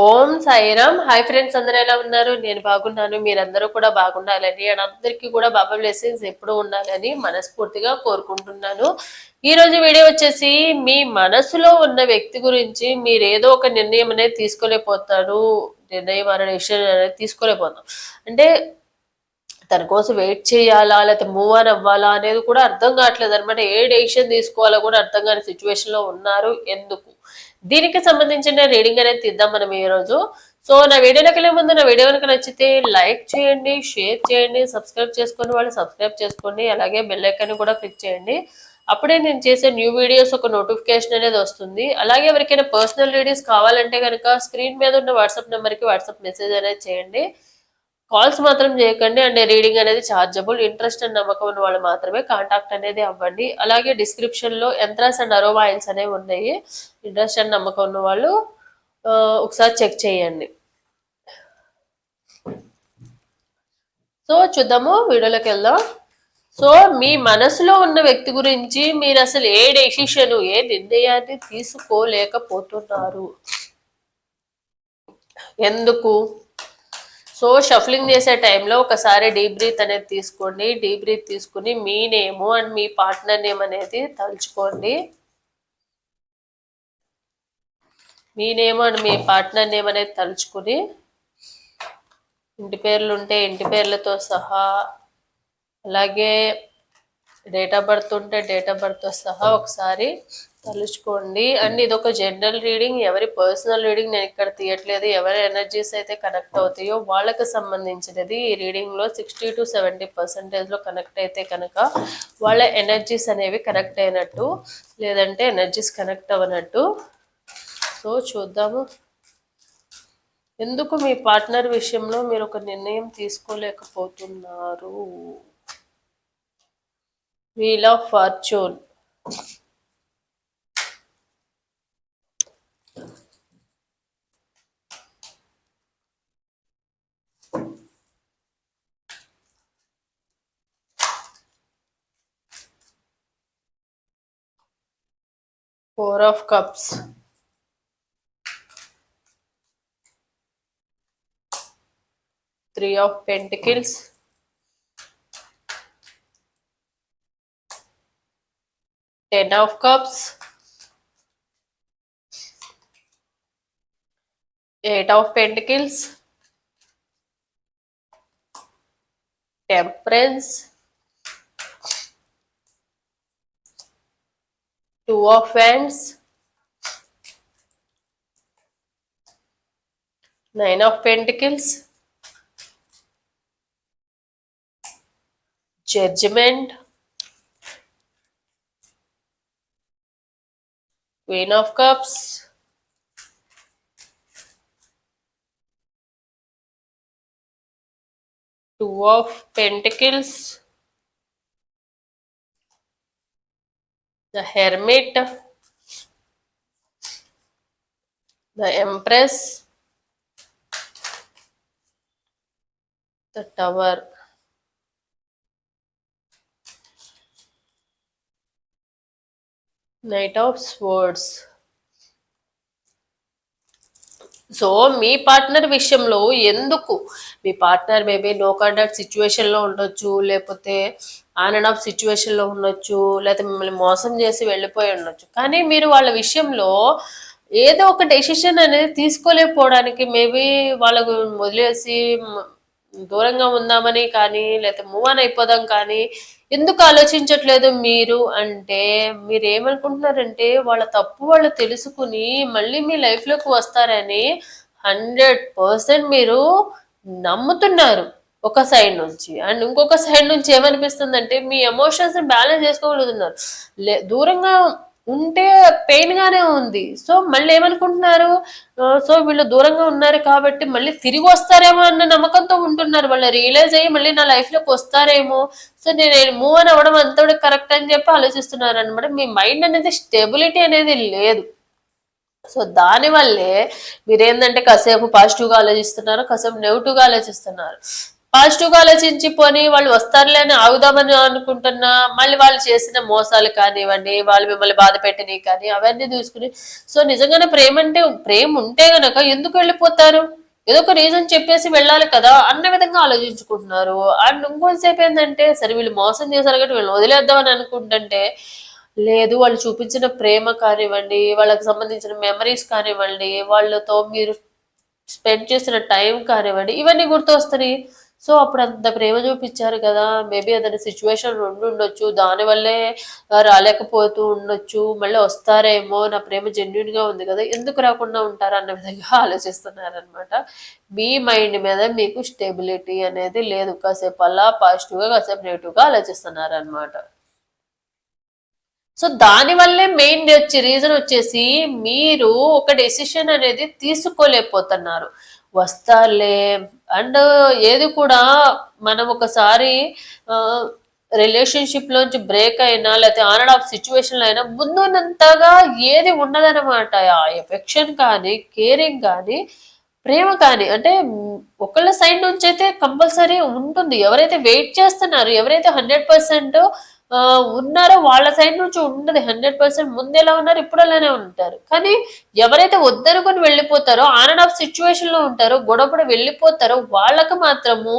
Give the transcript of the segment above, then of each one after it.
ఓం Sairam. Hi friends అందరూ ఎలా ఉన్నారు? నేను బాగున్నాను. మీరందరూ కూడా బాగుండాలని అండ్ అందరికీ కూడా బాబా బ్లెస్సింగ్స్ ఎప్పుడూ ఉండాలని మనస్ఫూర్తిగా కోరుకుంటున్నాను. ఈ రోజు వీడియో వచ్చేసి మీ మనసులో ఉన్న వ్యక్తి గురించి మీరు ఏదో ఒక నిర్ణయం అనేది తీసుకోలేకపోతారు. నిర్ణయం అనే విషయం అనేది తీసుకోలేకపోతాం. అంటే తన కోసం వెయిట్ చేయాలా లేకపోతే మూవ్ ఆన్ అవ్వాలా అనేది కూడా అర్థం కావట్లేదు అనమాట ఏ డెసిషన్ తీసుకోవాలో కూడా అర్థం కాని సిచ్యువేషన్లో ఉన్నారు. ఎందుకు? దీనికి సంబంధించిన రీడింగ్ అనేది తీద్దాం మనం ఈ రోజు. సో నా వీడియోలోకి వెళ్ళే ముందు నా వీడియో కనుక నచ్చితే లైక్ చేయండి షేర్ చేయండి సబ్స్క్రైబ్ చేసుకుని వాళ్ళు సబ్స్క్రైబ్ చేసుకోండి అలాగే బెల్ ఐకాన్ కూడా క్లిక్ చేయండి. అప్పుడే నేను చేసే న్యూ వీడియోస్ ఒక నోటిఫికేషన్ అనేది వస్తుంది. అలాగే ఎవరికైనా పర్సనల్ రీడింగ్స్ కావాలంటే కనుక స్క్రీన్ మీద ఉన్న వాట్సాప్ నెంబర్కి వాట్సాప్ మెసేజ్ అనేది చేయండి. కాల్స్ మాత్రం చేయకండి. అండ్ రీడింగ్ అనేది ఛార్జబుల్ ఇంట్రెస్ట్ అండ్ నమ్మకం ఉన్న వాళ్ళు మాత్రమే కాంటాక్ట్ అనేది అవ్వండి. అలాగే డిస్క్రిప్షన్లో అండ్ అరోమా ఆయిల్స్ అనేవి ఉన్నాయి. ఇంట్రెస్ట్ అండ్ నమ్మకం ఉన్న వాళ్ళు ఒకసారి చెక్ చేయండి. సో చూద్దాము. వీడియోలోకి వెళ్దాం. సో మీ మనసులో ఉన్న వ్యక్తి గురించి మీరు అసలు ఏ డెసిషన్ ఏ నిర్ణయాన్ని తీసుకోలేకపోతున్నారు? ఎందుకు? సో షఫ్లింగ్ చేసే టైంలో ఒకసారి డీప్ బ్రీత్ అనేది తీసుకోండి. డీప్ బ్రీత్ తీసుకుని మీ నేము అండ్ మీ పార్ట్నర్ నేమ్ అనేది తలుచుకోండి. మీ నేమ్ అండ్ మీ పార్ట్నర్ నేమ్ అనేది తలుచుకుని ఇంటి పేర్లు ఉంటే ఇంటి పేర్లతో సహా అలాగే డేట్ ఆఫ్ బర్త్ ఉంటే డేట్ ఆఫ్ బర్త్తో సహా ఒకసారి తలుచుకోండి. అండ్ ఇది ఒక జనరల్ రీడింగ్ ఎవరి పర్సనల్ రీడింగ్ నేను ఇక్కడ తీయట్లేదు. ఎవరి ఎనర్జీస్ అయితే కనెక్ట్ అవుతాయో వాళ్ళకి సంబంధించినది ఈ రీడింగ్లో సిక్స్టీ టు సెవెంటీ పర్సెంటేజ్లో కనెక్ట్ అయితే కనుక వాళ్ళ ఎనర్జీస్ అనేవి కనెక్ట్ అయినట్టు లేదంటే ఎనర్జీస్ కనెక్ట్ అవ్వనట్టు. సో చూద్దాము. ఎందుకు మీ పార్ట్నర్ విషయంలో మీరు ఒక నిర్ణయం తీసుకోలేకపోతున్నారు? Wheel of fortune four of cups. Three of pentacles. Ten of cups. Eight of pentacles. Temperance. Two of wands nine of pentacles. Judgment. Queen of cups. Two of pentacles the hermit the empress the tower. Knight of swords so me partner విషయంలో ఎందుకు? మీ partner maybe no contact సిచ్యువేషన్లో ఉండొచ్చు లేకపోతే on and off సిచ్యువేషన్లో ఉండొచ్చు లేకపోతే మిమ్మల్ని మోసం చేసి వెళ్ళిపోయి ఉండొచ్చు. కానీ మీరు వాళ్ళ విషయంలో ఏదో ఒక డెసిషన్ అనేది తీసుకోలేకపోవడానికి మేబీ వాళ్ళకు వదిలేసి దూరంగా ఉందామని కానీ లేకపోతే మూవ్ ఆన్ అయిపోదాం కానీ ఎందుకు ఆలోచించట్లేదు మీరు? అంటే మీరు ఏమనుకుంటున్నారంటే వాళ్ళ తప్పు వాళ్ళు తెలుసుకుని మళ్ళీ మీ లైఫ్లోకి వస్తారని హండ్రెడ్ పర్సెంట్ మీరు నమ్ముతున్నారు ఒక సైడ్ నుంచి. అండ్ ఇంకొక సైడ్ నుంచి ఏమనిపిస్తుందంటే మీ ఎమోషన్స్ బ్యాలెన్స్ చేసుకోగలుగుతున్నారు. లే దూరంగా ఉంటే పెయిన్ గానే ఉంది. సో మళ్ళీ ఏమనుకుంటున్నారు? సో వీళ్ళు దూరంగా ఉన్నారు కాబట్టి మళ్ళీ తిరిగి వస్తారేమో అన్న నమ్మకంతో ఉంటున్నారు. వాళ్ళు రియలైజ్ అయ్యి మళ్ళీ నా లైఫ్లోకి వస్తారేమో. సో నేను మూవ్ అని అవ్వడం అంతా కరెక్ట్ అని చెప్పి ఆలోచిస్తున్నారు అనమాట మీ మైండ్ అనేది స్టెబిలిటీ అనేది లేదు. సో దానివల్లే వల్లే మీరేందంటే కాసేపు పాజిటివ్గా ఆలోచిస్తున్నారు కాసేపు నెగిటివ్గా ఆలోచిస్తున్నారు. పాజిటివ్గా ఆలోచించి పోని వాళ్ళు వస్తారులే అని ఆగుదామని అనుకుంటున్నా మళ్ళీ వాళ్ళు చేసిన మోసాలు కానివ్వండి వాళ్ళు మిమ్మల్ని బాధ పెట్టినవి కానీ అవన్నీ చూసుకుని. సో నిజంగానే ప్రేమ అంటే ప్రేమ ఉంటే గనక ఎందుకు వెళ్ళిపోతారు? ఏదో ఒక రీజన్ చెప్పేసి వెళ్ళాలి కదా అన్న విధంగా ఆలోచించుకుంటున్నారు. అండ్ ఇంకొంతసేపు ఏంటంటే సరే వీళ్ళు మోసం చేశారు కాబట్టి వీళ్ళు వదిలేద్దామని అనుకుంటుంటే లేదు వాళ్ళు చూపించిన ప్రేమ కానివ్వండి వాళ్ళకి సంబంధించిన మెమరీస్ కానివ్వండి వాళ్ళతో మీరు స్పెండ్ చేసిన టైం కానివ్వండి ఇవన్నీ గుర్తొస్తున్నాయి సో అప్పుడు అంత ప్రేమ చూపించారు కదా. మేబీ అతని సిచ్యువేషన్ ఉండి ఉండొచ్చు. దానివల్లే రాలేకపోతూ ఉండొచ్చు. మళ్ళీ వస్తారేమో నా ప్రేమ జెన్యున్గా ఉంది కదా. ఎందుకు రాకుండా ఉంటారు అన్న విధంగా ఆలోచిస్తున్నారనమాట మీ మైండ్ మీద మీకు స్టెబిలిటీ అనేది లేదు. కాసేపు అలా పాజిటివ్గా కాసేపు నెగిటివ్గా ఆలోచిస్తున్నారనమాట సో దాని వల్లే మెయిన్ వచ్చి రీజన్ వచ్చేసి మీరు ఒక డెసిషన్ అనేది తీసుకోలేకపోతున్నారు. వస్తారులే. అండ్ ఏది కూడా మనం ఒకసారి రిలేషన్షిప్ లోంచి బ్రేక్ అయినా లేకపోతే ఆన్ అండ్ ఆఫ్ సిచ్యువేషన్ అయినా ముందున్నంతగా ఏది ఉండదన్నమాట. ఆ ఎఫెక్షన్ కానీ కేరింగ్ కానీ ప్రేమ కానీ. అంటే ఒకళ్ళ సైడ్ నుంచి అయితే కంపల్సరీ ఉంటుంది. ఎవరైతే వెయిట్ చేస్తున్నారు ఎవరైతే హండ్రెడ్ పర్సెంట్ ఉన్నారో. వాళ్ళ సైడ్ నుంచి ఉండదు హండ్రెడ్ పర్సెంట్ ముందెలా ఎలా ఉన్నారు? ఇప్పుడు అలానే ఉంటారు. కానీ ఎవరైతే వద్దనుకొని వెళ్ళిపోతారో ఆన్ అండ్ ఆఫ్ సిచ్యువేషన్లో ఉంటారో గొడవపడి వెళ్ళిపోతారో వాళ్ళకి మాత్రము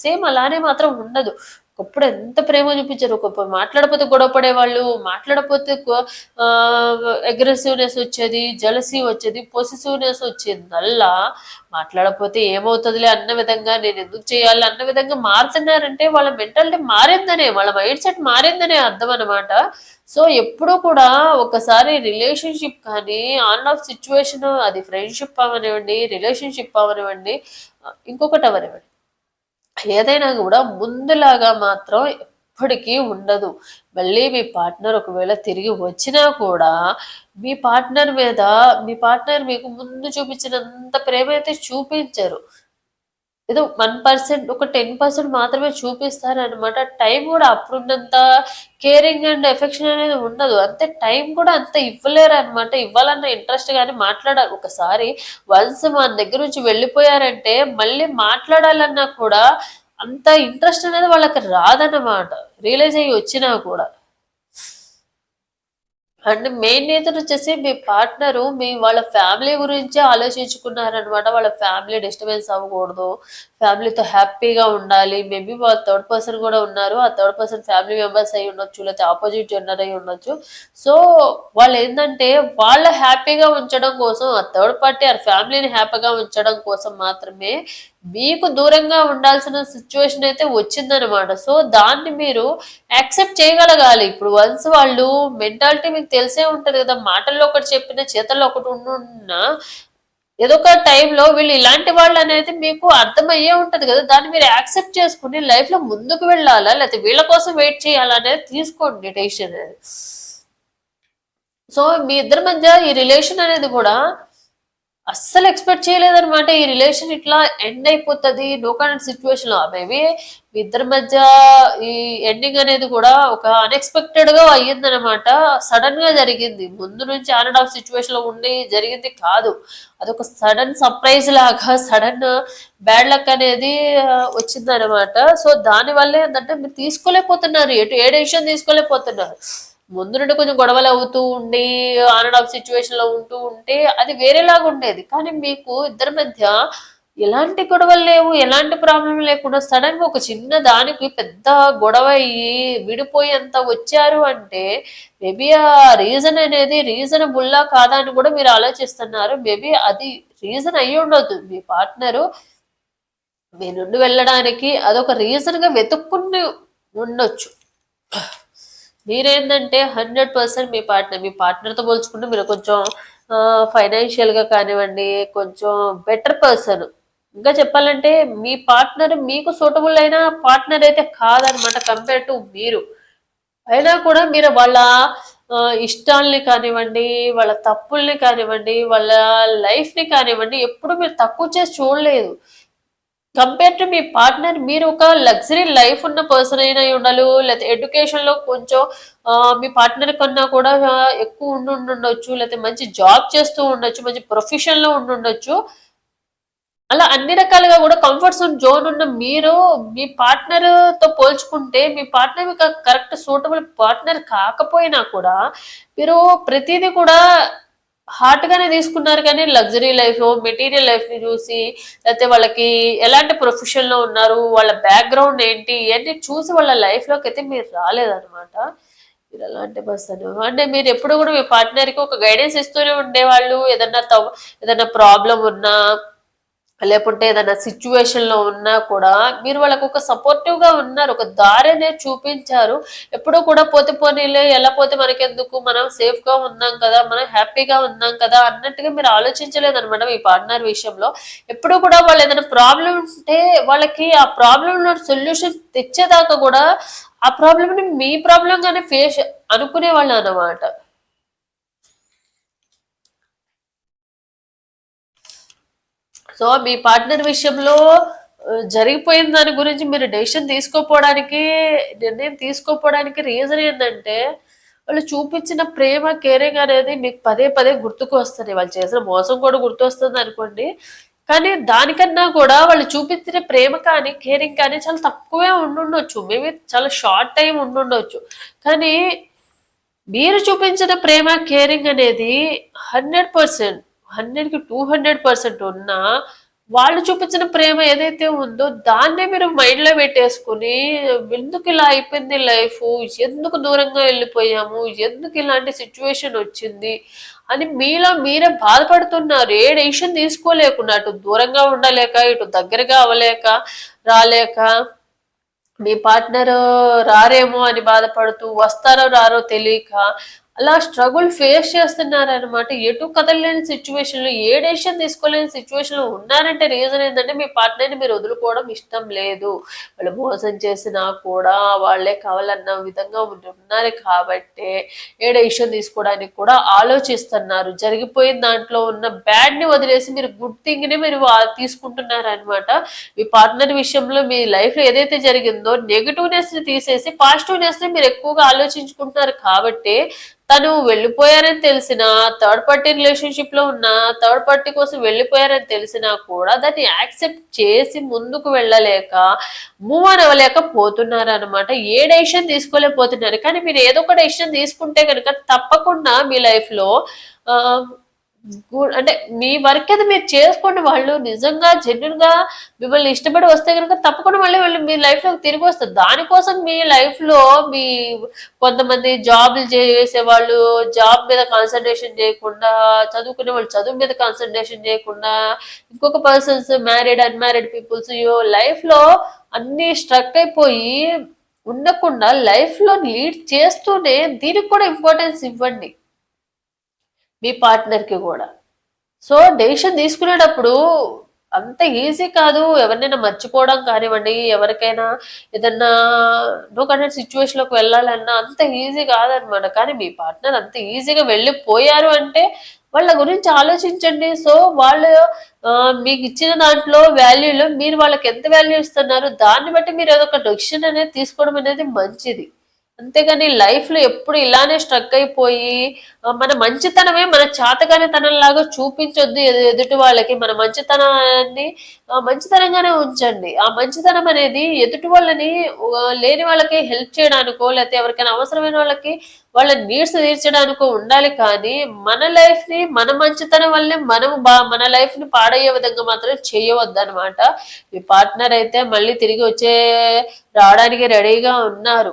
సేమ్ అలానే మాత్రం ఉండదు. ఒకప్పుడు ఎంత ప్రేమ చూపించారు. ఒక మాట్లాడకపోతే గొడవ పడేవాళ్ళు మాట్లాడపోతే అగ్రెసివ్నెస్ వచ్చేది జలసీ వచ్చేది పొసిసివ్నెస్ వచ్చేది మాట్లాడపోతే ఏమవుతుందిలే అన్న విధంగా నేను ఎందుకు చేయాలి అన్న విధంగా మారుతున్నారంటే వాళ్ళ మెంటాలిటీ మారిందనే వాళ్ళ మైండ్ సెట్ మారిందనే అర్థం అనమాట సో ఎప్పుడూ కూడా ఒకసారి రిలేషన్షిప్ కానీ ఆన్ ఆఫ్ సిచ్యువేషన్ అది ఫ్రెండ్షిప్ అవనివ్వండి రిలేషన్షిప్ అవనివ్వండి ఇంకొకటి అవనివ్వండి ఏదైనా కూడా ముందులాగా మాత్రం ఎప్పటికీ ఉండదు. మళ్ళీ మీ పార్ట్నర్ ఒకవేళ తిరిగి వచ్చినా కూడా మీ పార్ట్నర్ మీద మీ పార్ట్నర్ మీకు ముందు చూపించినంత ప్రేమ అయితే చూపించరు. ఏదో వన్ పర్సెంట్ ఒక టెన్ పర్సెంట్ మాత్రమే చూపిస్తారు అనమాట టైం కూడా అప్పుడున్నంత కేరింగ్ అండ్ ఎఫెక్షన్ అనేది ఉండదు. అంతే టైం కూడా అంత ఇవ్వలేరు అనమాట ఇవ్వాలన్న ఇంట్రెస్ట్ కానీ మాట్లాడాలి. ఒకసారి వన్స్ మన దగ్గర నుంచి వెళ్ళిపోయారంటే మళ్ళీ మాట్లాడాలన్నా కూడా అంత ఇంట్రెస్ట్ అనేది వాళ్ళకి రాదన్నమాట. రియలైజ్ అయ్యి వచ్చినా కూడా. అండ్ మెయిన్ రీజన్ వచ్చేసి మీ పార్ట్నరు మీ వాళ్ళ ఫ్యామిలీ గురించే ఆలోచించుకున్నారనమాట. వాళ్ళ ఫ్యామిలీ డిస్టర్బెన్స్ అవ్వకూడదు. ఫ్యామిలీతో హ్యాపీగా ఉండాలి. మేబీ వాళ్ళ థర్డ్ పర్సన్ కూడా ఉన్నారు. ఆ థర్డ్ పర్సన్ ఫ్యామిలీ మెంబర్స్ అయి ఉండొచ్చు లేకపోతే ఆపోజిట్ జెండర్ అయి ఉండొచ్చు. సో వాళ్ళు ఏంటంటే వాళ్ళ హ్యాపీగా ఉంచడం కోసం ఆ థర్డ్ పార్టీ ఆ ఫ్యామిలీని హ్యాపీగా ఉంచడం కోసం మాత్రమే మీకు దూరంగా ఉండాల్సిన సిచ్యువేషన్ అయితే వచ్చిందనమాట సో దాన్ని మీరు యాక్సెప్ట్ చేయగలగాలి. ఇప్పుడు వన్స్ వాళ్ళు మెంటాలిటీ మీకు తెలిసే ఉంటది కదా మాటల్లో ఒకటి చెప్పిన చేతల్లో ఒకటి ఉండున్నా ఏదో ఒక టైంలో వీళ్ళు ఇలాంటి వాళ్ళు అనేది మీకు అర్థమయ్యే ఉంటది కదా. దాన్ని మీరు యాక్సెప్ట్ చేసుకుని లైఫ్లో ముందుకు వెళ్ళాలా? లేకపోతే వీళ్ళ కోసం వెయిట్ చేయాలా అనేది తీసుకోండి డెసిషన్ అనేది. సో మీ ఇద్దరి మధ్య ఈ రిలేషన్ అనేది కూడా అస్సలు ఎక్స్పెక్ట్ చేయలేదనమాట ఈ రిలేషన్ ఇట్లా ఎండ్ అయిపోతుంది. నో కరెంట్ సిచ్యువేషన్లో మేబీ మీ ఇద్దరి మధ్య ఈ ఎండింగ్ అనేది కూడా ఒక అన్ఎక్స్పెక్టెడ్గా అయ్యిందనమాట సడన్గా జరిగింది. ముందు నుంచి ఆన్ అండ్ ఆఫ్ సిచ్యువేషన్లో ఉండి జరిగింది కాదు. అదొక సడన్ సర్ప్రైజ్ లాగా సడన్ బ్యాడ్ లక్ అనేది వచ్చిందనమాట సో దాని వల్ల ఏంటంటే మీరు తీసుకోలేకపోతున్నారు. ఎటు ఏ డెసిషన్ తీసుకోలేకపోతున్నారు. ముందు నుండి కొంచెం గొడవలు అవుతూ ఉండి ఆన్ అండ్ ఆఫ్ సిచ్యువేషన్లో ఉంటూ ఉంటే అది వేరేలాగా ఉండేది. కానీ మీకు ఇద్దరి మధ్య ఎలాంటి గొడవలు లేవు ఎలాంటి ప్రాబ్లం లేకుండా సడన్గా ఒక చిన్న దానికి పెద్ద గొడవ అయ్యి విడిపోయేంత వచ్చారు అంటే మేబీ ఆ రీజన్ అనేది రీజనబుల్లా కాదా అని కూడా మీరు ఆలోచిస్తున్నారు. మేబీ అది రీజన్ అయ్యి ఉండొద్దు. మీ పార్ట్నరు మీ నుండి వెళ్ళడానికి అదొక రీజన్గా వెతుక్కుని ఉండొచ్చు. మీరేంటంటే హండ్రెడ్ పర్సెంట్ మీ పార్ట్నర్ మీ పార్ట్నర్తో పోల్చుకుంటే మీరు కొంచెం ఫైనాన్షియల్గా కానివ్వండి కొంచెం బెటర్ పర్సన్. ఇంకా చెప్పాలంటే మీ పార్ట్నర్ మీకు సూటబుల్ అయిన పార్ట్నర్ అయితే కాదనమాట కంపేర్ టు మీరు. అయినా కూడా మీరు వాళ్ళ ఇష్టాలని కానివ్వండి వాళ్ళ తప్పుల్ని కానివ్వండి వాళ్ళ లైఫ్ని కానివ్వండి ఎప్పుడు మీరు తక్కువ చేసి చూడలేదు. కంపేర్ టు మీ పార్ట్నర్ మీరు ఒక లగ్జరీ లైఫ్ ఉన్న పర్సన్ అయినా అయి ఉండాలి లేకపోతే ఎడ్యుకేషన్లో కొంచెం మీ పార్ట్నర్ కన్నా కూడా ఎక్కువ ఉండి ఉండొచ్చు లేకపోతే మంచి జాబ్ చేస్తూ ఉండొచ్చు మంచి ప్రొఫెషన్లో ఉండి ఉండొచ్చు. అలా అన్ని రకాలుగా కూడా కంఫర్ట్ జోన్ ఉన్న మీరు మీ పార్ట్నర్తో పోల్చుకుంటే మీ పార్ట్నర్ మీకు కరెక్ట్ సూటబుల్ పార్ట్నర్ కాకపోయినా కూడా మీరు ప్రతిదీ కూడా హార్ట్ గానే తీసుకున్నారు కానీ లగ్జరీ లైఫ్ మెటీరియల్ లైఫ్ని చూసి లేకపోతే వాళ్ళకి ఎలాంటి ప్రొఫెషన్లో ఉన్నారు వాళ్ళ బ్యాక్గ్రౌండ్ ఏంటి ఇవన్నీ చూసి వాళ్ళ లైఫ్లోకి అయితే మీరు రాలేదన్నమాట. మీరు అలాంటి పర్సన్. అంటే మీరు ఎప్పుడు కూడా మీ పార్ట్నర్కి ఒక గైడెన్స్ ఇస్తూనే ఉండేవాళ్ళు. ఏదన్నా తవ్- ఏదన్నా ప్రాబ్లం ఉన్నా లేకుంటే ఏదైనా సిచ్యువేషన్లో ఉన్నా కూడా మీరు వాళ్ళకు ఒక సపోర్టివ్గా ఉన్నారు ఒక దారి అనేది చూపించారు. ఎప్పుడూ కూడా పోతే పోనీలే ఎలా పోతే మనకెందుకు? మనం సేఫ్గా ఉన్నాం కదా మనం హ్యాపీగా ఉన్నాం కదా అన్నట్టుగా మీరు ఆలోచించలేదు అనమాట మీ పార్ట్నర్ విషయంలో. ఎప్పుడు కూడా వాళ్ళు ఏదైనా ప్రాబ్లం ఉంటే వాళ్ళకి ఆ ప్రాబ్లం సొల్యూషన్ తెచ్చేదాకా కూడా ఆ ప్రాబ్లమ్ని మీ ప్రాబ్లంగానే ఫేస్ అనుకునే వాళ్ళు సో మీ పార్ట్నర్ విషయంలో జరిగిపోయిన దాని గురించి మీరు డెసిషన్ తీసుకోపోవడానికి నిర్ణయం తీసుకోపోవడానికి రీజన్ ఏంటంటే వాళ్ళు చూపించిన ప్రేమ కేరింగ్ అనేది మీకు పదే పదే గుర్తుకు వస్తుంది. వాళ్ళు చేసిన మోసం కూడా గుర్తు వస్తుంది అనుకోండి. కానీ దానికన్నా కూడా వాళ్ళు చూపించిన ప్రేమ కానీ కేరింగ్ కానీ చాలా తక్కువే ఉండుండొచ్చు. మేబీ చాలా షార్ట్ టైం ఉండుండొచ్చు. కానీ మీరు చూపించిన ప్రేమ కేరింగ్ అనేది హండ్రెడ్ పర్సెంట్ హండ్రెడ్కి టూ హండ్రెడ్ పర్సెంట్ ఉన్నా వాళ్ళు చూపించిన ప్రేమ ఏదైతే ఉందో దాన్నే మీరు మైండ్లో పెట్టేసుకుని ఎందుకు ఇలా అయిపోయింది లైఫ్? ఎందుకు దూరంగా వెళ్ళిపోయాము? ఎందుకు ఇలాంటి సిచ్యువేషన్ వచ్చింది? అని మీలో మీరే బాధపడుతున్నారు. ఏ డెసిషన్ తీసుకోలేకుండా అటు దూరంగా ఉండలేక ఇటు దగ్గరగా అవ్వలేక రాలేక మీ పార్ట్నర్ రారేమో అని బాధపడుతూ వస్తారో రారో తెలియక అలా స్ట్రగుల్ ఫేస్ చేస్తున్నారనమాట ఎటు కదలలేని సిచ్యువేషన్లో ఏ డెసిషన్ తీసుకోలేని సిచ్యువేషన్లో ఉన్నారంటే రీజన్ ఏంటంటే మీ పార్ట్నర్ని మీరు వదులుకోవడం ఇష్టం లేదు. వాళ్ళు మోసం చేసినా కూడా వాళ్ళే కావాలన్న విధంగా ఉన్నారు కాబట్టి ఏ డెసిషన్ తీసుకోవడానికి కూడా ఆలోచిస్తున్నారు. జరిగిపోయిన దాంట్లో ఉన్న బ్యాడ్ని వదిలేసి మీరు గుడ్ థింగ్ని మీరు తీసుకుంటున్నారు అనమాట మీ పార్ట్నర్ విషయంలో మీ లైఫ్లో ఏదైతే జరిగిందో నెగిటివ్నెస్ని తీసేసి పాజిటివ్నెస్ని మీరు ఎక్కువగా ఆలోచించుకుంటున్నారు కాబట్టి తను వెళ్ళిపోయారని తెలిసిన థర్డ్ పార్టీ రిలేషన్షిప్లో ఉన్న థర్డ్ పార్టీ కోసం వెళ్ళిపోయారని తెలిసినా కూడా దాన్ని యాక్సెప్ట్ చేసి ముందుకు వెళ్ళలేక మూవ్ ఆన్ అవ్వలేక పోతున్నారు అనమాట ఏ డెసిషన్ తీసుకోలేకపోతున్నారు. కానీ మీరు ఏదో ఒక డెసిషన్ తీసుకుంటే కనుక తప్పకుండా మీ లైఫ్లో ఆ, అంటే మీ వర్క్ అది మీరు చేసుకోండి వాళ్ళు. నిజంగా జెన్యున్గా మిమ్మల్ని ఇష్టపడి వస్తే కనుక తప్పకుండా మళ్ళీ వాళ్ళు మీ లైఫ్లో తిరిగి వస్తారు. దానికోసం మీ లైఫ్లో మీ కొంతమంది జాబ్లు చేసే వాళ్ళు జాబ్ మీద కాన్సన్ట్రేషన్ చేయకుండా చదువుకునే వాళ్ళు చదువు మీద కాన్సన్ట్రేషన్ చేయకుండా ఇంకొక పర్సన్స్ మ్యారీడ్ అన్మ్యారీడ్ పీపుల్స్ లైఫ్లో అన్ని స్ట్రక్ అయిపోయి ఉండకుండా లైఫ్లో లీడ్ చేస్తూనే దీనికి కూడా ఇంపార్టెన్స్ ఇవ్వండి. మీ పార్ట్నర్కి కూడా. సో డెసిషన్ తీసుకునేటప్పుడు అంత ఈజీ కాదు. ఎవరినైనా మర్చిపోవడం కానివ్వండి ఎవరికైనా ఏదన్నా నో కంటెంట్ సిచ్యువేషన్లోకి వెళ్ళాలన్నా అంత ఈజీ కాదనమాట. కానీ మీ పార్ట్నర్ అంత ఈజీగా వెళ్ళిపోయారు అంటే వాళ్ళ గురించి ఆలోచించండి. సో వాళ్ళు మీకు ఇచ్చిన దాంట్లో వాల్యూలో మీరు వాళ్ళకి ఎంత వాల్యూ ఇస్తున్నారు దాన్ని బట్టి మీరు ఏదో ఒక డెసిషన్ అనేది తీసుకోవడం అనేది మంచిది. అంతేగాని లైఫ్లో ఎప్పుడు ఇలానే స్ట్రక్ అయిపోయి మన మంచితనమే మన చాతగానితనం లాగా చూపించొద్దు ఎదు- ఎదుటి వాళ్ళకి. మన మంచితనాన్ని మంచితనంగానే ఉంచండి. ఆ మంచితనం అనేది ఎదుటి వాళ్ళని లేని వాళ్ళకి హెల్ప్ చేయడానికో లేకపోతే ఎవరికైనా అవసరమైన వాళ్ళకి వాళ్ళ నీడ్స్ తీర్చడానికో ఉండాలి కానీ మన లైఫ్ని మన మంచితనం వల్లే మనం బా మన లైఫ్ని పాడయ్యే విధంగా మాత్రం చేయవద్దు అనమాట మీ పార్ట్నర్ అయితే మళ్ళీ తిరిగి వచ్చే రావడానికి రెడీగా ఉన్నారు.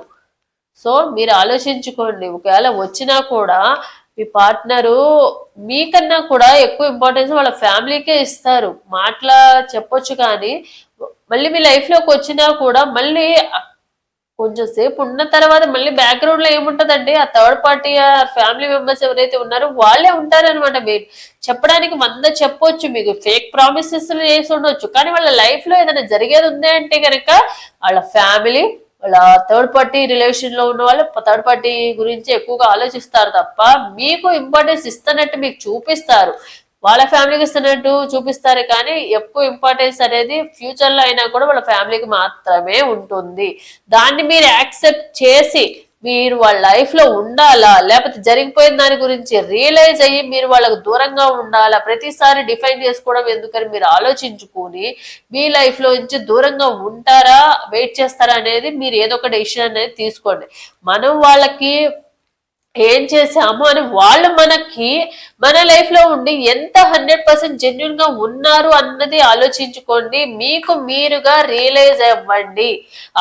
సో మీరు ఆలోచించుకోండి. ఒకవేళ వచ్చినా కూడా మీ పార్ట్నరు మీకన్నా కూడా ఎక్కువ ఇంపార్టెన్స్ వాళ్ళ ఫ్యామిలీకే ఇస్తారు. మాటలా చెప్పొచ్చు కానీ మళ్ళీ మీ లైఫ్లోకి వచ్చినా కూడా మళ్ళీ కొంచెం సేపు ఉన్న తర్వాత మళ్ళీ బ్యాక్గ్రౌండ్లో ఏముంటదండి? ఆ థర్డ్ పార్టీ ఫ్యామిలీ మెంబర్స్ ఎవరైతే ఉన్నారో వాళ్ళే ఉంటారనమాట మీరు చెప్పడానికి వంద చెప్పొచ్చు మీకు. ఫేక్ ప్రామిసెస్ చేసి ఉండొచ్చు. కానీ వాళ్ళ లైఫ్లో ఏదైనా జరిగేది ఉంది అంటే కనుక వాళ్ళ ఫ్యామిలీ వాళ్ళ థర్డ్ పార్టీ రిలేషన్లో ఉన్న వాళ్ళు థర్డ్ పార్టీ గురించి ఎక్కువగా ఆలోచిస్తారు తప్ప మీకు ఇంపార్టెన్స్ ఇస్తున్నట్టు మీకు చూపిస్తారు. వాళ్ళ ఫ్యామిలీకి ఇస్తున్నట్టు చూపిస్తారు కానీ ఎక్కువ ఇంపార్టెన్స్ అనేది ఫ్యూచర్లో అయినా కూడా వాళ్ళ ఫ్యామిలీకి మాత్రమే ఉంటుంది. దాన్ని మీరు యాక్సెప్ట్ చేసి మీరు వాళ్ళ లైఫ్లో ఉండాలా? లేకపోతే జరిగిపోయిన దాని గురించి రియలైజ్ అయ్యి మీరు వాళ్ళకు దూరంగా ఉండాలా? ప్రతిసారి డిఫైన్ చేసుకోవడం ఎందుకని మీరు ఆలోచించుకొని మీ లైఫ్లో నుంచి దూరంగా ఉంటారా? వెయిట్ చేస్తారా అనేది మీరు ఏదో ఒక డెసిషన్ అనేది తీసుకోండి. మనం వాళ్ళకి ఏం చేసాము అని వాళ్ళు మనకి మన లైఫ్లో ఉండి ఎంత హండ్రెడ్ పర్సెంట్ జెన్యున్గా ఉన్నారు అన్నది ఆలోచించుకోండి. మీకు మీరుగా రియలైజ్ అవ్వండి.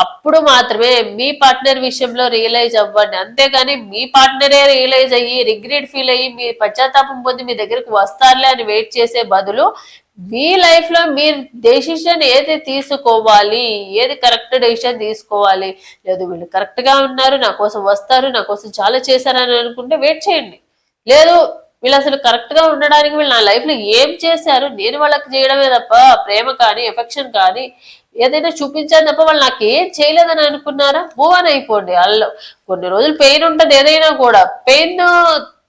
అప్పుడు మాత్రమే మీ పార్ట్నర్ విషయంలో రియలైజ్ అవ్వండి. అంతేగాని మీ పార్ట్నరే రియలైజ్ అయ్యి రిగ్రెట్ ఫీల్ అయ్యి మీ పశ్చాత్తాపం పొంది మీ దగ్గరకు వస్తారులే అని వెయిట్ చేసే బదులు మీ లైఫ్లో మీరు డెసిషన్ ఏది తీసుకోవాలి? ఏది కరెక్ట్ డెసిషన్ తీసుకోవాలి? లేదు వీళ్ళు కరెక్ట్గా ఉన్నారు నా కోసం వస్తారు నా కోసం చాలా చేశారని అనుకుంటే వెయిట్ చేయండి. లేదు వీళ్ళు అసలు కరెక్ట్గా ఉండడానికి వీళ్ళు నా లైఫ్లో ఏం చేశారు? నేను వాళ్ళకి చేయడమే తప్ప ప్రేమ కానీ ఎఫెక్షన్ కానీ ఏదైనా చూపించాను తప్ప వాళ్ళు నాకు ఏం చేయలేదని అనుకున్నారా? మూవ్ అని అయిపోండి. వాళ్ళు కొన్ని రోజులు పెయిన్ ఉంటుంది ఏదైనా కూడా. పెయిన్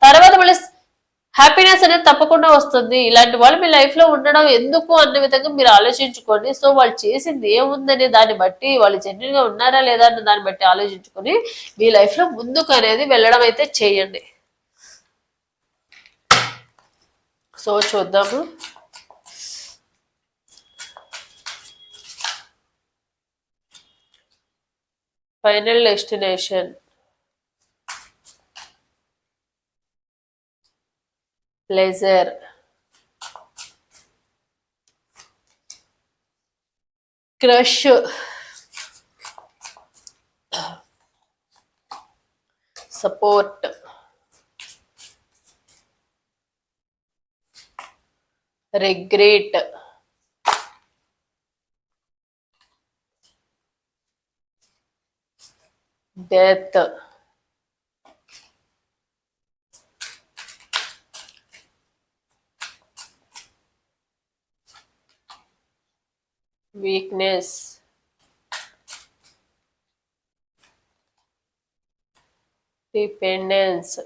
తర్వాత మళ్ళీ హ్యాపీనెస్ అనేది తప్పకుండా వస్తుంది. ఇలాంటి వాళ్ళు మీ లైఫ్లో ఉండడం ఎందుకు అన్న విధంగా మీరు ఆలోచించుకోండి. సో వాళ్ళు చేసింది ఏముందనే దాన్ని బట్టి వాళ్ళు జెన్యున్గా ఉన్నారా లేదా అన్న దాన్ని బట్టి ఆలోచించుకొని మీ లైఫ్లో ముందుకు అనేది వెళ్ళడం అయితే చేయండి. సో చూద్దాము. Final destination pleasure crush support regret death weakness. Dependence.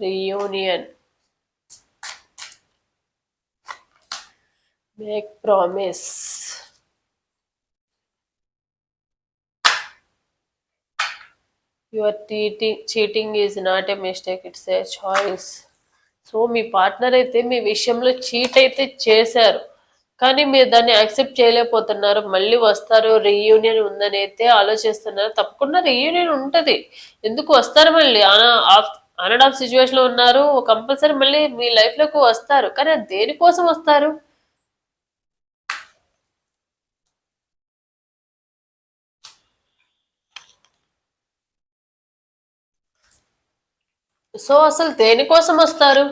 Reunion. Make promise your cheating cheating is not a mistake it's a choice so me partner అయితే మీ విషయంలో చీట్ అయితే చేశారు. కానీ మీరు దాన్ని యాక్సెప్ట్ చేయలేకపోతున్నారు. మళ్ళీ వస్తారు రీయూనియన్ ఉందని అయితే ఆలోచిస్తున్నారు. తప్పకుండా రీయూనియన్ ఉంటుంది. ఎందుకు వస్తారు మళ్ళీ? ఆన్ ఆఫ్ సిచ్యువేషన్లో ఉన్నారు. కంపల్సరీ మళ్ళీ మీ లైఫ్లోకి వస్తారు. కానీ దేనికోసం వస్తారు? సో అసలు దేనికోసం వస్తారు?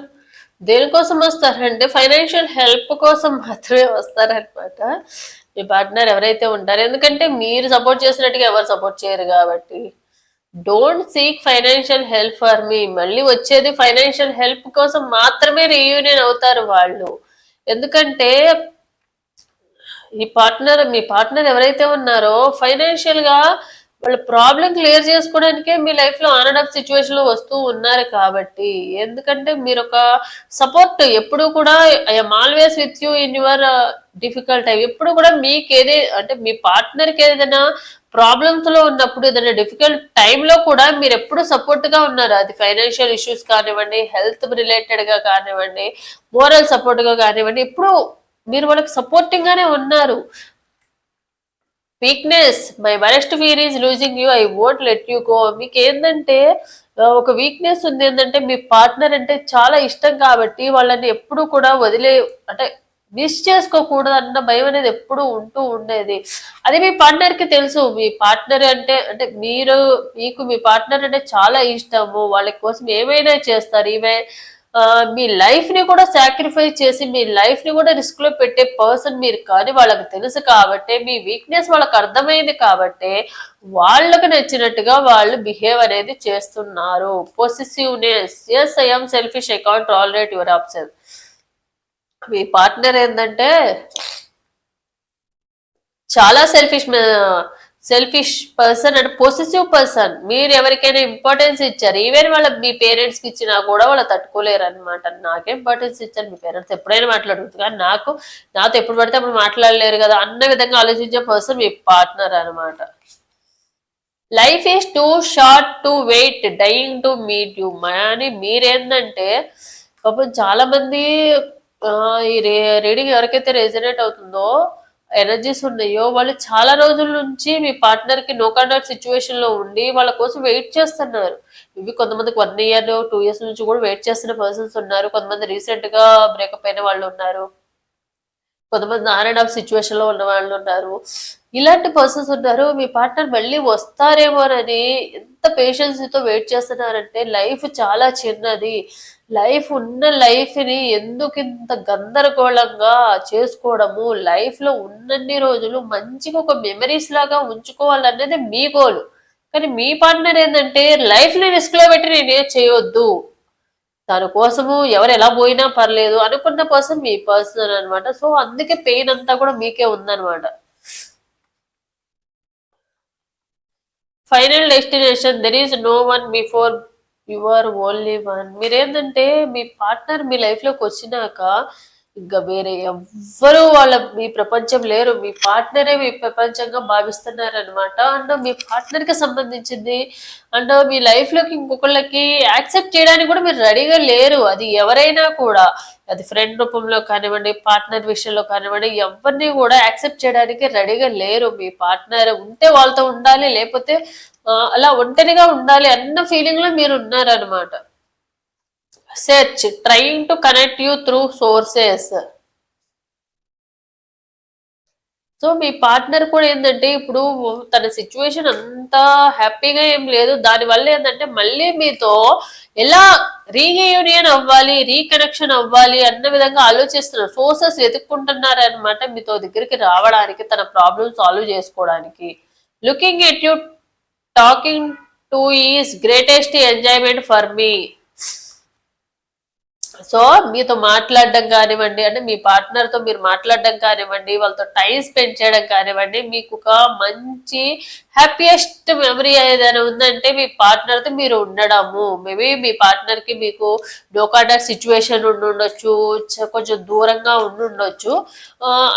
దేనికోసం వస్తారంటే ఫైనాన్షియల్ హెల్ప్ కోసం మాత్రమే వస్తారనమాట మీ పార్ట్నర్ ఎవరైతే ఉంటారో ఎందుకంటే మీరు సపోర్ట్ చేసినట్టుగా ఎవరు సపోర్ట్ చేయరు కాబట్టి. Don't seek financial help for మీ మళ్ళీ వచ్చేది ఫైనాన్షియల్ హెల్ప్ కోసం మాత్రమే రీయూనియన్ అవుతారు వాళ్ళు. ఎందుకంటే ఈ పార్ట్నర్ మీ పార్ట్నర్ ఎవరైతే ఉన్నారో ఫైనాన్షియల్గా వాళ్ళ ప్రాబ్లం క్లియర్ చేసుకోవడానికే మీ లైఫ్లో ఆన్ అండ్ ఆఫ్ సిచ్యువేషన్లో వస్తూ ఉన్నారు కాబట్టి. ఎందుకంటే మీరు ఒక సపోర్ట్ ఎప్పుడు కూడా I'm always with you in your difficult time ఎప్పుడు కూడా మీకు ఏదే అంటే మీ పార్ట్నర్కి ఏదైనా ప్రాబ్లమ్స్లో ఉన్నప్పుడు ఏదైనా డిఫికల్ట్ టైంలో కూడా మీరు ఎప్పుడు సపోర్ట్గా ఉన్నారు. అది ఫైనాన్షియల్ ఇష్యూస్ కానివ్వండి హెల్త్ రిలేటెడ్గా కానివ్వండి మోరల్ సపోర్ట్గా కానివ్వండి ఎప్పుడు మీరు వాళ్ళకి సపోర్టింగ్ గానే ఉన్నారు. Weakness my worst fear is losing you I won't let you go మీకు ఏంటంటే ఒక వీక్నెస్ ఉంది ఏంటంటే మీ పార్ట్నర్ అంటే చాలా ఇష్టం కాబట్టి వాళ్ళని ఎప్పుడు కూడా వదిలే అంటే మిస్ చేసుకోకూడదు అన్న భయం అనేది ఎప్పుడు ఉంటూ ఉండేది. అది మీ పార్ట్నర్కి తెలుసు. మీ పార్ట్నర్ అంటే అంటే మీరు మీకు మీ పార్ట్నర్ అంటే చాలా ఇష్టము. వాళ్ళ కోసం ఏమైనా చేస్తారు. ఈమె మీ లైఫ్ని కూడా సాక్రిఫైస్ చేసి మీ లైఫ్ని కూడా రిస్క్లో పెట్టే పర్సన్ మీరు కానీ వాళ్ళకి తెలుసు కాబట్టి మీ వీక్నెస్ వాళ్ళకి అర్థమైంది కాబట్టి వాళ్ళకు నచ్చినట్టుగా వాళ్ళు బిహేవ్ అనేది చేస్తున్నారు. Possessiveness yes I'm selfish account rate your option me partner ఏంటంటే చాలా selfish selfish person and possessive person మీరు ఎవరికైనా ఇంపార్టెన్స్ ఇచ్చారు. ఈవెన్ వాళ్ళ మీ పేరెంట్స్కి ఇచ్చినా కూడా వాళ్ళు తట్టుకోలేరు అనమాట నాకే ఇంపార్టెన్స్ ఇచ్చారు. మీ పేరెంట్స్ ఎప్పుడైనా మాట్లాడుతుంది కానీ నాకు నాతో ఎప్పుడు పడితే అప్పుడు మాట్లాడలేరు కదా. అన్న విధంగా ఆలోచించే పర్సన్ మీ పార్ట్నర్ అనమాట life is too short to wait dying to meet you అని మీరేందంటే పాపం చాలా మంది ఈ రీడింగ్ ఎవరికైతే రెజినేట్ అవుతుందో ఎనర్జీస్ ఉన్నాయో వాళ్ళు చాలా రోజుల నుంచి మీ పార్ట్నర్కి నో కాంటాక్ట్ సిచ్యువేషన్లో ఉండి వాళ్ళ కోసం వెయిట్ చేస్తున్నారు. ఇవి కొంతమందికి వన్ ఇయర్ టూ ఇయర్స్ నుంచి కూడా వెయిట్ చేస్తున్న పర్సన్స్ ఉన్నారు. కొంతమంది రీసెంట్గా బ్రేకప్ అయిన వాళ్ళు ఉన్నారు. కొంతమంది నారాయణ అండ్ ఆఫ్ సిచ్యువేషన్లో ఉన్న వాళ్ళు ఉన్నారు. ఇలాంటి పర్సన్స్ ఉన్నారు మీ పార్ట్నర్ మళ్ళీ వస్తారేమోనని ఎంత పేషెన్స్తో వెయిట్ చేస్తున్నారంటే లైఫ్ చాలా చిన్నది. లైఫ్ ఉన్న లైఫ్ని ఎందుకు ఇంత గందరగోళంగా చేసుకోవడము? లైఫ్లో ఉన్నన్ని రోజులు మంచిగా ఒక మెమరీస్ లాగా ఉంచుకోవాలనేది మీ గోల్ కానీ మీ పార్ట్నర్ ఏంటంటే లైఫ్ని రిస్క్లో రిస్క్లో పెట్టి నేనే చేయొద్దు. తన కోసము ఎవరు ఎలా పోయినా పర్లేదు అనుకున్న పర్సన్ మీ పర్సన్ అన్నమాట. సో అందుకే పెయిన్ అంతా కూడా మీకే ఉందన్నమాట. Final destination there is no one before your only one మీరేంటంటే మీ పార్ట్నర్ మీ లైఫ్లోకి వచ్చినాక ఇంకా వేరే ఎవ్వరు వాళ్ళ మీ ప్రపంచం లేరు మీ పార్ట్నరే మీ ప్రపంచంగా భావిస్తున్నారు అనమాట అండ్ మీ పార్ట్నర్కి సంబంధించింది అండ్ మీ లైఫ్లోకి ఇంకొకళ్ళకి యాక్సెప్ట్ చేయడానికి కూడా మీరు రెడీగా లేరు. అది ఎవరైనా కూడా అది ఫ్రెండ్ రూపంలో కానివ్వండి పార్ట్నర్ విషయంలో కానివ్వండి ఎవరిని కూడా యాక్సెప్ట్ చేయడానికి రెడీగా లేరు. మీ పార్ట్నర్ ఉంటే వాళ్ళతో ఉండాలి లేకపోతే అలా ఒంటరిగా ఉండాలి అన్న ఫీలింగ్లో మీరు ఉన్నారనమాట search trying to connect you through sources so me partner కూడా ఏంటంటే ఇప్పుడు తన సిచ్యువేషన్ అంతా హ్యాపీగా ఏం లేదు. దానివల్ల ఏంటంటే మళ్ళీ మీతో ఎలా రీయూనియన్ అవ్వాలి రీకనెక్షన్ అవ్వాలి అన్న విధంగా ఆలోచిస్తున్నారు సోర్సెస్ వెతుక్కుంటున్నారు అనమాట మీతో దగ్గరికి రావడానికి తన ప్రాబ్లమ్ సాల్వ్ చేసుకోవడానికి. Looking at you talking to is greatest enjoyment for me so మీతో మాట్లాడడం కానివ్వండి అంటే మీ పార్ట్నర్తో తో మీరు మాట్లాడడం కానివ్వండి వాళ్ళతో టైం స్పెండ్ చేయడం కానివ్వండి మీకు ఒక మంచి హ్యాపీయెస్ట్ మెమరీ ఏదైనా ఉందంటే మీ పార్ట్నర్తో తో మీరు ఉండడము. మేబీ మీ పార్ట్నర్కి కి మీకు డోకాడర్ సిచ్యువేషన్ ఉండుండొచ్చు కొంచెం దూరంగా ఉండుండొచ్చు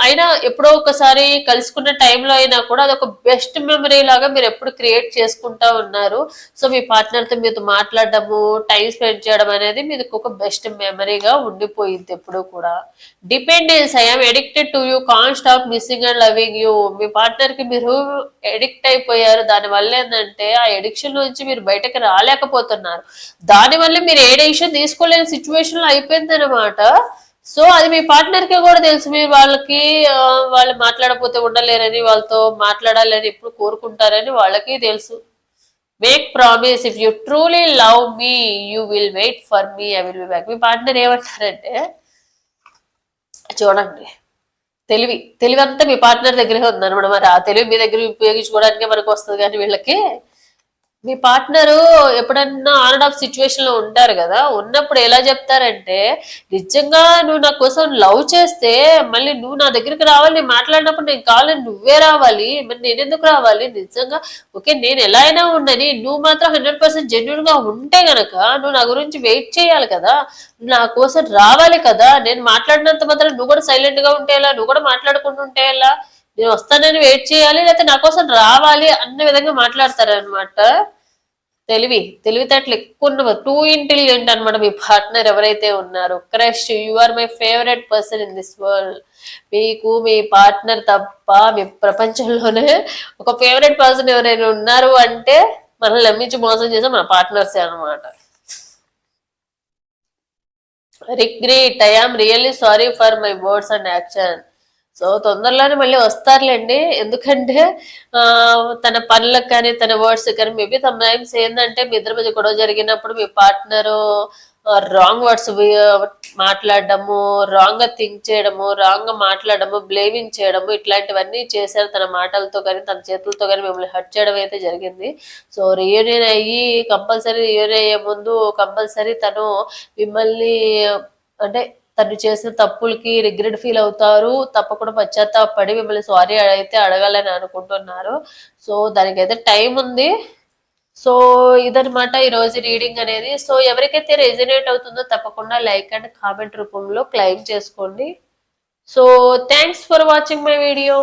అయినా ఎప్పుడో ఒకసారి కలుసుకున్న టైంలో అయినా కూడా అదొక బెస్ట్ మెమరీ లాగా మీరు ఎప్పుడు క్రియేట్ చేసుకుంటా ఉన్నారు. సో మీ పార్ట్నర్తో తో మీతో మాట్లాడడము టైం స్పెండ్ చేయడం అనేది మీకు ఒక బెస్ట్ మెమరీగా ఉండిపోయింది ఎప్పుడు కూడా. Dependence I'm addicted to you can stop missing and loving you మీ పార్ట్నర్కి మీరు ఎడిక్ట్ అయిపోయారు. దాని వల్ల ఏంటంటే ఆ ఎడిక్షన్ నుంచి మీరు బయటకు రాలేకపోతున్నారు. దాని వల్ల మీరు ఏ డెసిషన్ తీసుకోలేని సిచ్యువేషన్లో అయిపోయింది అనమాట సో అది మీ పార్ట్నర్కి కూడా తెలుసు. మీరు వాళ్ళకి వాళ్ళు మాట్లాడకపోతే ఉండలేరని వాళ్ళతో మాట్లాడాలని ఎప్పుడు కోరుకుంటారని వాళ్ళకి తెలుసు. Make promise if you truly love me you will wait for me I will be back me partner ఏమంటారంటే చూడండి. తెలివి తెలివి అంతా మీ పార్ట్నర్ దగ్గరే ఉందనమాట మరి. ఆ తెలివి మీ దగ్గర ఉపయోగించుకోవడానికే మనకు వస్తుంది కానీ వీళ్ళకి మీ పార్ట్నర్ ఎప్పుడన్నా ఆన్ అండ్ ఆఫ్ సిచ్యువేషన్లో ఉంటారు కదా ఉన్నప్పుడు ఎలా చెప్తారంటే నిజంగా నువ్వు నా కోసం లవ్ చేస్తే మళ్ళీ నువ్వు నా దగ్గరికి రావాలి నేను మాట్లాడినప్పుడు నేను కావాలి నువ్వే రావాలి మరి నేను ఎందుకు రావాలి? నిజంగా ఓకే నేను ఎలా అయినా ఉండని నువ్వు మాత్రం హండ్రెడ్ పర్సెంట్ జెన్యున్గా ఉంటే గనక నువ్వు నా గురించి వెయిట్ చేయాలి కదా నా కోసం రావాలి కదా నేను మాట్లాడినంత మాత్రం నువ్వు కూడా సైలెంట్గా ఉంటే ఎలా? నువ్వు కూడా మాట్లాడుకుంటుంటే ఎలా? నేను వస్తానని వెయిట్ చేయాలి లేకపోతే నా కోసం రావాలి అన్న విధంగా మాట్లాడతారనమాట తెలివి తెలివితేటలు ఎక్కువ ఉన్న టూ ఇంటెలిజెంట్ అన్నమాట మీ పార్ట్నర్ ఎవరైతే ఉన్నారో. Crush you are my favourite person in this world మీకు మీ పార్ట్నర్ తప్ప మీ ప్రపంచంలోనే ఒక ఫేవరెట్ పర్సన్ ఎవరైనా ఉన్నారు అంటే మనల్ని నమ్మించి మోసం చేసే మన పార్ట్నర్సే అన్నమాట. Regret I am really sorry for my words and action so తొందరలోనే మళ్ళీ వస్తారులేండి. ఎందుకంటే తన పనులకు కానీ తన వర్డ్స్ కానీ మేబీ తమ టైమ్స్ ఏంటంటే మీ ఇద్దరి మధ్య గొడవ జరిగినప్పుడు మీ పార్ట్నర్ రాంగ్ వర్డ్స్ మాట్లాడడము రాంగ్గా థింక్ చేయడము రాంగ్గా మాట్లాడడము బ్లేమింగ్ చేయడము ఇట్లాంటివన్నీ చేశారు. తన మాటలతో కానీ తన చేతులతో కానీ మిమ్మల్ని హర్ట్ చేయడం అయితే జరిగింది. సో రియూనియన్ అయ్యి కంపల్సరీ రియూనియన్ అయ్యే ముందు కంపల్సరీ తను మిమ్మల్ని అంటే తను చేసిన తప్పులకి రిగ్రెట్ ఫీల్ అవుతారు. తప్పకుండా పశ్చాత్తాపడి మిమ్మల్ని సారీ అయితే అడగాలని అనుకుంటున్నారు. సో దానికైతే టైం ఉంది. సో ఇదనమాట ఈరోజు రీడింగ్ అనేది. సో ఎవరికైతే రెజినేట్ అవుతుందో తప్పకుండా లైక్ అండ్ కామెంట్ రూపంలో క్లైమ్ చేసుకోండి. So thanks for watching my video